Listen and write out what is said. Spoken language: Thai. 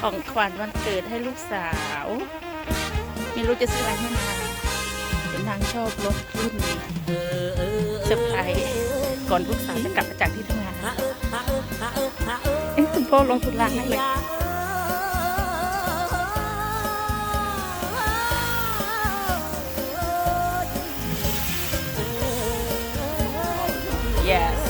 ของขวัญวันเกิดให้ลูกสาว ไม่รู้จะซื้ออะไรให้นางเห็นนางชอบรถรุ่นนี้เซอร์ไพรส์ก่อนลูกสาวจะกลับมาจากที่ทำงานเอ๊ะคุณพ่อลงทุนล้างให้เลย yes